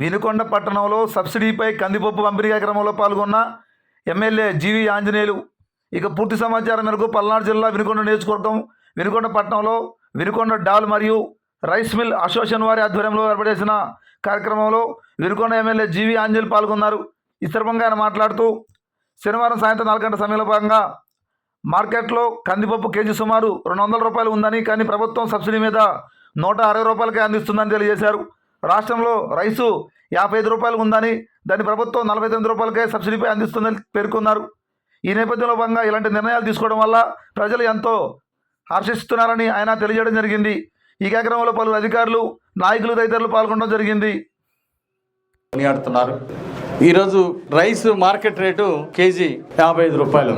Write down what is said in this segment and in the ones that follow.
వినుకొండ పట్టణంలో సబ్సిడీపై కందిపప్పు పంపిణీ కార్యక్రమంలో పాల్గొన్న ఎమ్మెల్యే జీవి ఆంజనేయులు. ఇక పూర్తి సమాచారం మేరకు పల్నాడు జిల్లా వినుకొండ నియోజకవర్గం వినుకొండ పట్టణంలో వినుకొండ డాల్ మరియు రైస్ మిల్ అసోసియేషన్ వారి ఆధ్వర్యంలో ఏర్పడేసిన కార్యక్రమంలో వినుకొండ ఎమ్మెల్యే జీవి ఆంజనేయులు పాల్గొన్నారు. ఈ సందర్భంగా ఆయన మాట్లాడుతూ శనివారం సాయంత్రం నాలుగు గంటల సమయంలో భాగంగా మార్కెట్లో కందిపప్పు కేజీ సుమారు రెండు వందల రూపాయలు ఉందని కానీ ప్రభుత్వం సబ్సిడీ మీద నూట అరవై రూపాయలకే అందిస్తుందని తెలియజేశారు. రాష్ట్రంలో రైసు యాభై ఐదు రూపాయలు ఉందని దాని ప్రభుత్వం నలభై తొమ్మిది రూపాయలకే సబ్సిడీపై అందిస్తుందని పేర్కొన్నారు. ఈ నేపథ్యంలో భాగంగా ఇలాంటి నిర్ణయాలు తీసుకోవడం వల్ల ప్రజలు ఎంతో హర్షిస్తున్నారని ఆయన తెలియజేయడం జరిగింది. ఈ కార్యక్రమంలో పలువురు అధికారులు నాయకులు తదితరులు పాల్గొనడం జరిగింది. కొనియాడుతున్నారు. ఈరోజు రైస్ మార్కెట్ రేటు కేజీ యాభై ఐదు రూపాయలు.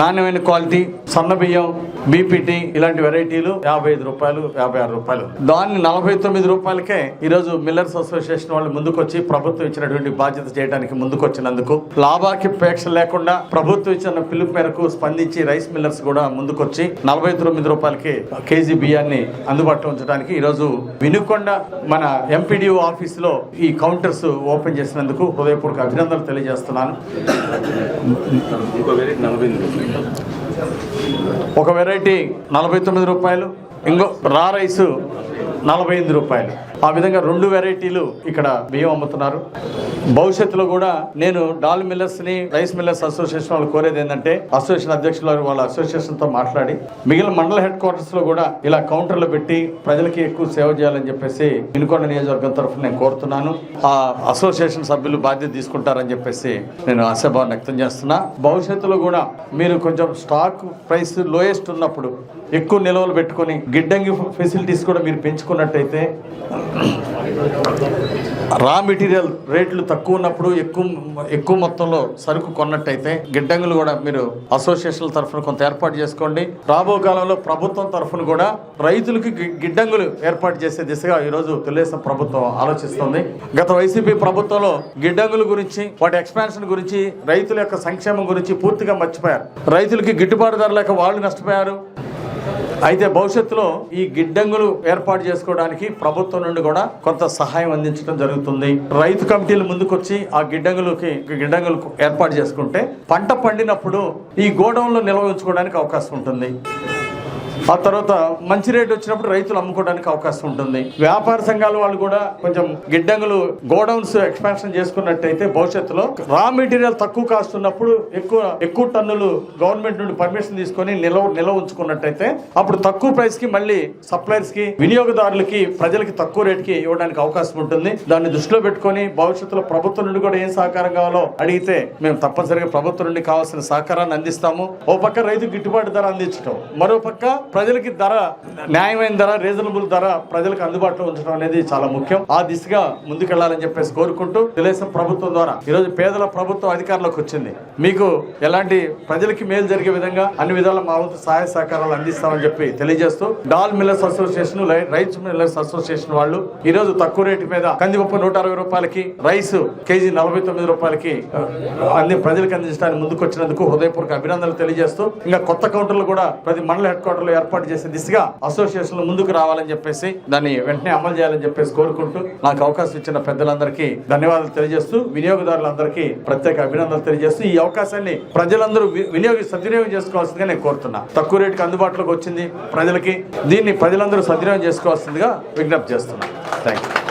నాణ్యమైన క్వాలిటీ సన్న బియ్యం బీపీటీ ఇలాంటి వెరైటీలు యాభై ఐదు రూపాయలు యాభై ఆరు రూపాయలు. దాన్ని నలభై తొమ్మిది రూపాయలకే ఈరోజు మిల్లర్స్ అసోసియేషన్ వాళ్ళు ముందుకొచ్చి ప్రభుత్వం ఇచ్చినటువంటి బాధ్యత చేయడానికి ముందుకొచ్చినందుకు లాభాకి పేక్ష లేకుండా ప్రభుత్వం ఇచ్చిన పిలుపు మేరకు స్పందించి రైస్ మిల్లర్స్ కూడా ముందుకొచ్చి నలభై తొమ్మిది రూపాయలకి కేజీ బియ్యాన్ని అందుబాటులో ఉంచడానికి ఈరోజు వినుకొండ మన ఎంపీడీఓ ఆఫీస్లో ఈ కౌంటర్స్ ఓపెన్ చేసినందుకు హృదయపూర్వక అభినందనలు తెలియజేస్తున్నాను. ఒక వెరైటీ నలభై తొమ్మిది రూపాయలు. ఇంకో రా రైస్. నలభై ఎనిమిది రూపాయలు. ఆ విధంగా రెండు వెరైటీలు ఇక్కడ బియ్యం అమ్ముతున్నారు. భవిష్యత్తులో కూడా నేను డాల్ మిల్లర్స్ని రైస్ మిల్లర్స్ అసోసియేషన్ వాళ్ళు కోరేది ఏంటంటే అసోసియేషన్ అధ్యక్షులు వాళ్ళ అసోసియేషన్తో మాట్లాడి మిగిలిన మండల హెడ్ క్వార్టర్స్లో కూడా ఇలా కౌంటర్లు పెట్టి ప్రజలకి ఎక్కువ సేవ చేయాలని చెప్పేసి వినుకొండ నియోజకవర్గం తరఫున నేను కోరుతున్నాను. ఆ అసోసియేషన్ సభ్యులు బాధ్యత తీసుకుంటారని చెప్పేసి నేను ఆశాభావం వ్యక్తం చేస్తున్నా. భవిష్యత్తులో కూడా మీరు కొంచెం స్టాక్ ప్రైస్ లోయెస్ట్ ఉన్నప్పుడు ఎక్కువ నిల్వలు పెట్టుకొని గిడ్డంగి ఫెసిలిటీస్ కూడా మీరు పెంచుకున్నట్టయితే రా మెటీరియల్ రేట్లు తక్కువ ఉన్నప్పుడు ఎక్కువ ఎక్కువ మొత్తంలో సరుకు కొన్నట్టయితే గిడ్డంగులు కూడా మీరు అసోసియేషన్ల తరఫున కొంత ఏర్పాటు చేసుకోండి. రాబో కాలంలో ప్రభుత్వం తరఫున కూడా రైతులకి గి- గిడ్డంగులు ఏర్పాటు చేసే దిశగా ఈరోజు తెలుగుదేశం ప్రభుత్వం ఆలోచిస్తుంది. గత వైసీపీ ప్రభుత్వంలో గిడ్డంగుల గురించి వాటి ఎక్స్పాన్షన్ గురించి రైతుల యొక్క సంక్షేమం గురించి పూర్తిగా మర్చిపోయారు. రైతులకి గిట్టుబాటు ధర లేక వాళ్ళు నష్టపోయారు. అయితే భవిష్యత్తులో ఈ గిడ్డంగులు ఏర్పాటు చేసుకోవడానికి ప్రభుత్వం నుండి కూడా కొంత సహాయం అందించడం జరుగుతుంది. రైతు కమిటీలు ముందుకొచ్చి ఆ గిడ్డంగులకి గిడ్డంగులు ఏర్పాటు చేసుకుంటే పంట పండినప్పుడు ఈ గోడౌన్లో నిల్వ ఉంచుకోవడానికి అవకాశం ఉంటుంది. ఆ తర్వాత మంచి రేట్ వచ్చినప్పుడు రైతులు అమ్ముకోవడానికి అవకాశం ఉంటుంది. వ్యాపార సంఘాల వాళ్ళు కూడా కొంచెం గిడ్డంగులు గోడౌన్స్ ఎక్స్పాన్షన్ చేసుకున్నట్టయితే భవిష్యత్తులో రా మెటీరియల్ తక్కువ కాస్ట్ ఉన్నప్పుడు ఎక్కువ ఎక్కువ టన్నులు గవర్నమెంట్ నుండి పర్మిషన్ తీసుకొని నిల్వ నిల్వ ఉంచుకున్నట్టయితే అప్పుడు తక్కువ ప్రైస్కి మళ్ళీ సప్లైర్స్కి వినియోగదారులకి ప్రజలకి తక్కువ రేట్కి ఇవ్వడానికి అవకాశం ఉంటుంది. దాన్ని దృష్టిలో పెట్టుకొని భవిష్యత్తులో ప్రభుత్వం నుండి కూడా ఏం సహకారం కావాలో అడిగితే మేము తప్పనిసరిగా ప్రభుత్వం నుండి కావాల్సిన సహకారాన్ని అందిస్తాము. ఓ పక్క రైతు గిట్టుబాటు ధర అందించడం మరో పక్క ప్రజలకి ధర న్యాయమైన ధర రీజనబుల్ ధర ప్రజలకు అందుబాటులో ఉంచడం అనేది చాలా ముఖ్యం. ఆ దిశగా ముందుకెళ్ళాలని చెప్పేసి కోరుకుంటూ తెలుగుదేశం ప్రభుత్వం ద్వారా ఈరోజు పేదల ప్రభుత్వం అధికారంలోకి వచ్చింది. మీకు ఎలాంటి ప్రజలకి మేలు జరిగే విధంగా అన్ని విధాల మా వంతు సహాయ సహకారాలు అందిస్తామని చెప్పి తెలియజేస్తూ dal millers association rice millers association వాళ్ళు ఈ రోజు తక్కువ రేటు మీద కందిపప్పు నూట అరవై రూపాయలకి రైస్ కేజీ నలభై తొమ్మిది రూపాయలకి అన్ని ప్రజలకు అందించడానికి ముందుకు వచ్చినందుకు హృదయపూర్వక అభినందనలు తెలియజేస్తూ ఇంకా కొత్త కౌంటర్లు కూడా ప్రతి మండల హెడ్ క్వార్టర్లో ఏర్పాటు చేసే దిశగా అసోసియేషన్లు ముందుకు రావాలని చెప్పేసి దాన్ని వెంటనే అమలు చేయాలని చెప్పేసి కోరుకుంటూ నాకు అవకాశం ఇచ్చిన పెద్దలందరికీ ధన్యవాదాలు తెలియజేస్తూ వినియోగదారులందరికీ ప్రత్యేక అభినందనలు తెలియజేస్తూ ఈ అవకాశాన్ని ప్రజలందరూ వి- వినియోగ సద్వినియోగం చేసుకోవాల్సిందిగా నేను కోరుతున్నా. తక్కువ రేటుకి అందుబాటులోకి వచ్చింది ప్రజలకి. దీన్ని ప్రజలందరూ సద్వినియోగం చేసుకోవాల్సిందిగా విజ్ఞప్తి చేస్తున్నా. Thank you